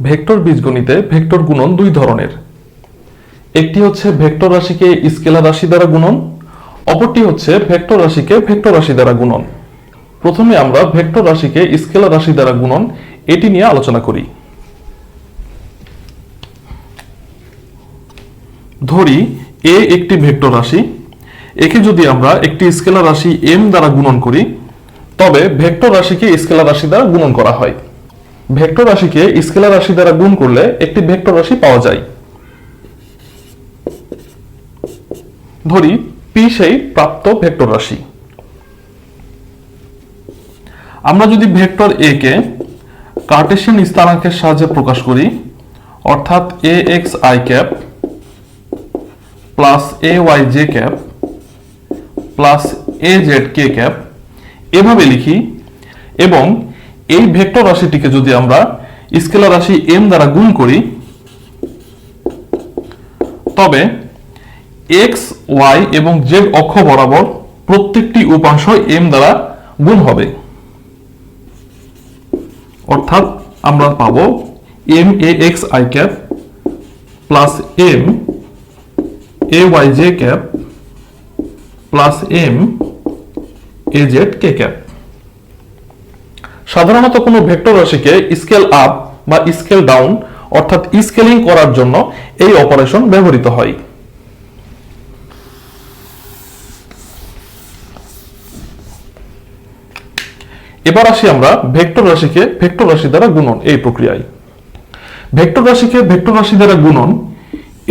Vector বীজগণিতে vector গুণন দুই ধরনের। একটি হচ্ছে ভেক্টর রাশিকে স্কেলার রাশি দ্বারা গুণন, অপরটি হচ্ছে ভেক্টর রাশিকে ভেক্টর রাশি দ্বারা গুণন। প্রথমে আমরা ভেক্টর রাশিকে স্কেলার রাশি দ্বারা গুণন, এটি নিয়ে আলোচনা করি। ধরি, এ একটি ভেক্টর রাশি, একে যদি আমরা একটি স্কেলার রাশি এম দ্বারা গুণন করি, তবে ভেক্টর রাশিকে স্কেলার রাশি দ্বারা গুণন করা হয়। ভেক্টর রাশিকে স্কেলার রাশি দ্বারা গুণ করলে একটি ভেক্টর রাশি পাওয়া যায়। ধরি পি সেই প্রাপ্ত ভেক্টর রাশি। আমরা যদি ভেক্টর এ কে কার্টেশিয়ান স্থানাঙ্কের সাহায্যে প্রকাশ করি, অর্থাৎ A x i cap plus A y j cap plus A z k cap, এভাবে লিখি এবং এই ভেক্টর রাশিটিকে যদি আমরা স্কেলার রাশি এম দ্বারা গুণ করি, তবে এক্স ওয়াই এবং জেড অক্ষ বরাবর প্রত্যেকটি উপাংশ এম দ্বারা গুণ হবে। অর্থাৎ আমরা পাব m A x i cap plus m A y j cap plus m A z k cap সাধারণত কোনো ভেক্টর রাশিকে স্কেল আপ বা স্কেল ডাউন, অর্থাৎ স্কেলিং করার জন্য এই অপারেশন ব্যবহৃত হয়। এবার আসি আমরা ভেক্টর রাশিকে ভেক্টর রাশি দ্বারা গুণন এই প্রক্রিয়ায়। ভেক্টর রাশিকে ভেক্টর রাশি দ্বারা গুণন,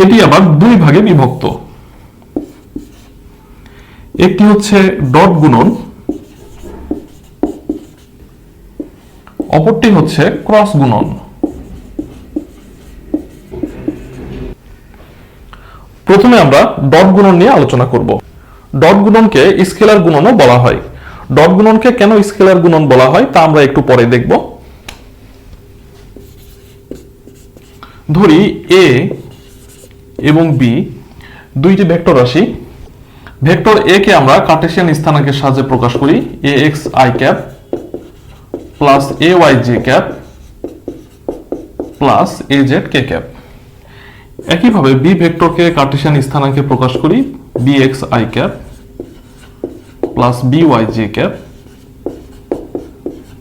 এটি আবার দুই ভাগে বিভক্ত। একটি হচ্ছে ডট গুণন অপরটি হচ্ছে ক্রস গুণন। প্রথমে আমরা ডট গুণন নিয়ে আলোচনা করব। ডট গুণনকে স্কেলার গুণনও বলা হয়। ডট গুণনকে কেন স্কেলার গুণন বলা হয় তা আমরা একটু পরে দেখব। ধরি এ এবং বি দুইটি ভেক্টর রাশি। ভেক্টর এ কে আমরা কার্টেশিয়ান স্থানাঙ্কের সাহায্যে প্রকাশ করি A x i cap. Plus A y j cap plus A z k cap একইভাবে বি ভেক্টরকে কার্টেশিয়ান স্থানাঙ্কে প্রকাশ করি B x i cap plus B y j cap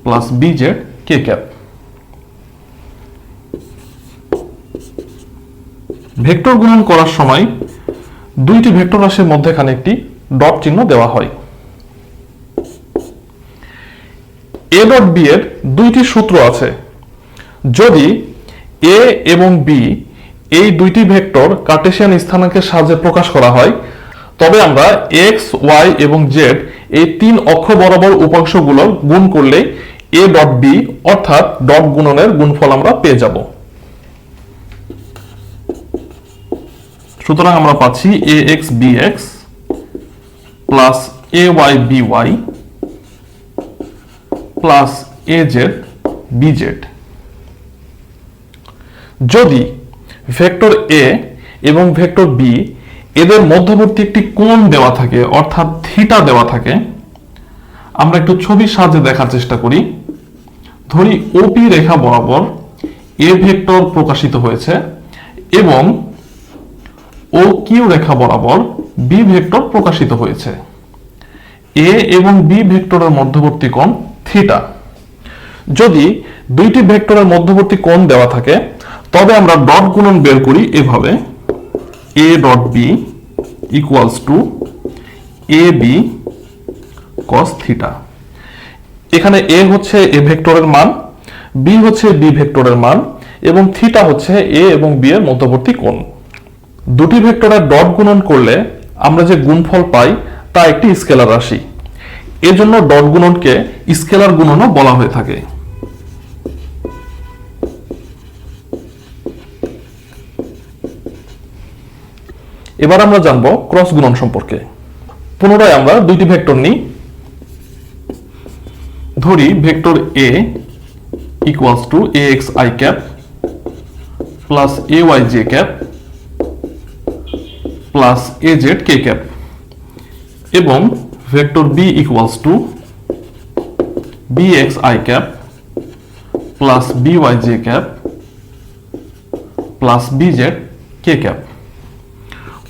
plus B z k cap vector গুণন করার সময় দুইটি vector রাশির মধ্যেখানে একটি ডট চিহ্ন দেওয়া হয়। এ ডট বি এর দুইটি সূত্র আছে। যদি এ এবং বি এই দুইটি ভেক্টর কার্টেশিয়ান স্থানাঙ্কের সাহায্যে প্রকাশ করা হয়, তবে আমরা এক্স ওয়াই এবং জেড এই তিন অক্ষ বরাবর উপাংশগুলো গুণ করলে এ ডট বি অর্থাৎ ডট গুণনের গুণফল আমরা পেয়ে যাব। সুতরাং আমরা পাচ্ছি A x B x plus A y B y plus A z B z যদি ভেক্টর এ এবং ভেক্টর বি এদের মধ্যবর্তী একটি কোণ দেওয়া থাকে, অর্থাৎ থিটা দেওয়া থাকে, আমরা একটু ছবির সাহায্যে দেখার চেষ্টা করি। ধরি ওপি রেখা বরাবর এ ভেক্টর প্রকাশিত হয়েছে এবং ও কিউ রেখা বরাবর বি ভেক্টর প্রকাশিত হয়েছে। এ এবং বি ভেক্টরের মধ্যবর্তী কোণ থিটা। যদি দুইটি ভেক্টরের মধ্যবর্তী কোণ দেওয়া থাকে, তবে আমরা ডট গুণন বের করি এভাবে। A dot B equals to A B cos theta এখানে এ হচ্ছে এ ভেক্টরের মান বি হচ্ছে বি ভেক্টরের মান, এবং থিটা হচ্ছে এ এবং বি এর মধ্যবর্তী কোণ। দুটি ভেক্টরের ডট গুণন করলে আমরা যে গুণফল পাই, তা একটি স্কেলার রাশি। এজন্য ডট গুণনকে স্কেলার গুণনও বলা হয়ে থাকে। এবার আমরা জানব ক্রস গুণন সম্পর্কে। পুনরায় আমরা দুইটি ভেক্টর নিই। ধরি vector A equals to A x i cap plus A y j cap plus A z k cap এবং equals to B x i cap plus B y j cap plus z k cap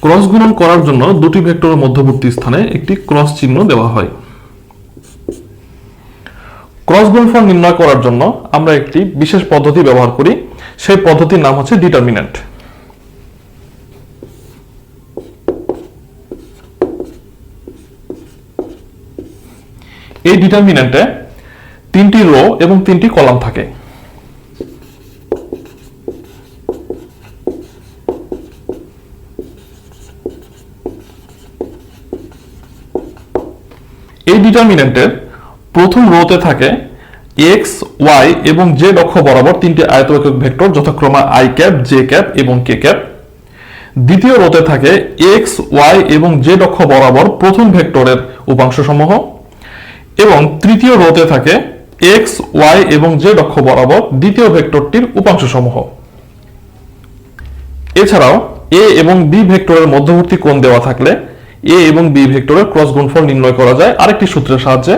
cross গুণন করার জন্য দুটি ভেক্টরের মধ্যবর্তী স্থানে একটি cross চিহ্ন দেওয়া হয়। ক্রস গুণফল নির্ণয় করার জন্য আমরা একটি বিশেষ পদ্ধতি ব্যবহার করি, সেই পদ্ধতির নাম হচ্ছে ডিটারমিন্যান্ট এই ডিটারমিন্যান্টে তিনটি রো এবং তিনটি কলাম থাকে। এই ডিটারমিন্যান্টের প্রথম রোতে থাকে এক্স, ওয়াই এবং জেড অক্ষ বরাবর তিনটি আয়তএকক ভেক্টর যথাক্রমে আই ক্যাপ, জে ক্যাপ এবং কে ক্যাপ। দ্বিতীয় রোতে থাকে এক্স, ওয়াই এবং জেড অক্ষ বরাবর প্রথম ভেক্টরের উপাংশ সমূহ এবং তৃতীয় রোতে থাকে এক্স ওয়াই এবং জেড অক্ষ বরাবর দ্বিতীয় ভেক্টরটির উপাংশ সমূহ এছাড়াও এ এবং বি ভেক্টরের মধ্যবর্তী কোণ দেওয়া থাকলে এ এবং বি ভেক্টরের ক্রস গুণফল নির্ণয় করা যায় আরেকটি সূত্রের সাহায্যে।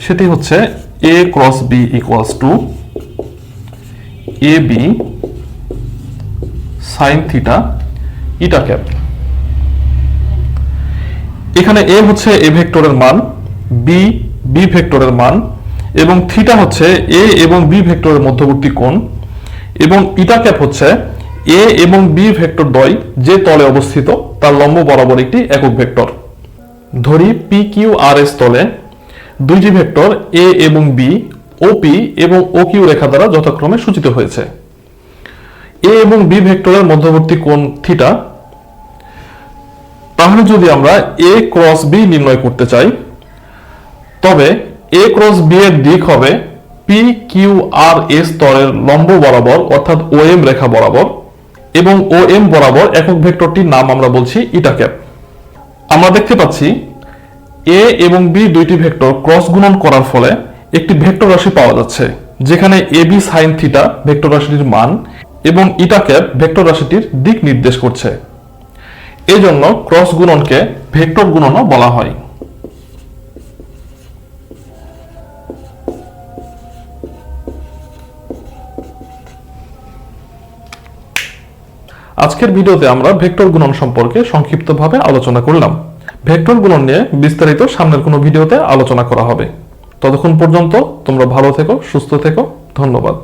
সেটি হচ্ছে A cross B equals to A B sine theta eta cap এখানে এ হচ্ছে এ ভেক্টরের মান, বি বি ভেক্টরের মান, এবং থিটা হচ্ছে এ এবং বি ভেক্টরের মধ্যবর্তী কোণ, এবং ইটা ক্যাপ হচ্ছে এ এবং বি ভেক্টর দ্বয় যে তলে অবস্থিত, তার লম্ব বরাবর একটি একক ভেক্টর। ধরি পি কিউ আর এস তলে দুইটি ভেক্টর এ এবং বি, ও পি এবং ও কিউ রেখা দ্বারা যথাক্রমে সূচিত হয়েছে। এ এবং বি ভেক্টরের মধ্যবর্তী কোণ থিটা তাহলে যদি আমরা এ ক্রস বি নির্ণয় করতে চাই, তবে এ ক্রস বি এর দিক হবে পি কিউ আর এস স্তরের লম্ব বরাবর, অর্থাৎ ও এম রেখা বরাবর, এবং ও এম বরাবর একক ভেক্টরটির নাম আমরা বলছি ইটা ক্যাপ। আমরা দেখতে পাচ্ছি এ এবং বি দুইটি ভেক্টর ক্রস গুণন করার ফলে একটি ভেক্টর রাশি পাওয়া যাচ্ছে, যেখানে A B sine theta vector রাশিটির মান এবং ইটা ক্যাপ ভেক্টর রাশিটির দিক নির্দেশ করছে। এজন্য ক্রস গুণনকে ভেক্টর গুণনও বলা হয়। আজকের ভিডিওতে আমরা ভেক্টর গুণন সম্পর্কে সংক্ষিপ্তভাবে আলোচনা করলাম। ভেক্টর গুণন নিয়ে বিস্তারিত সামনের কোনো ভিডিওতে আলোচনা করা হবে। ততক্ষণ পর্যন্ত তোমরা ভালো থেকো, সুস্থ থেকো। ধন্যবাদ।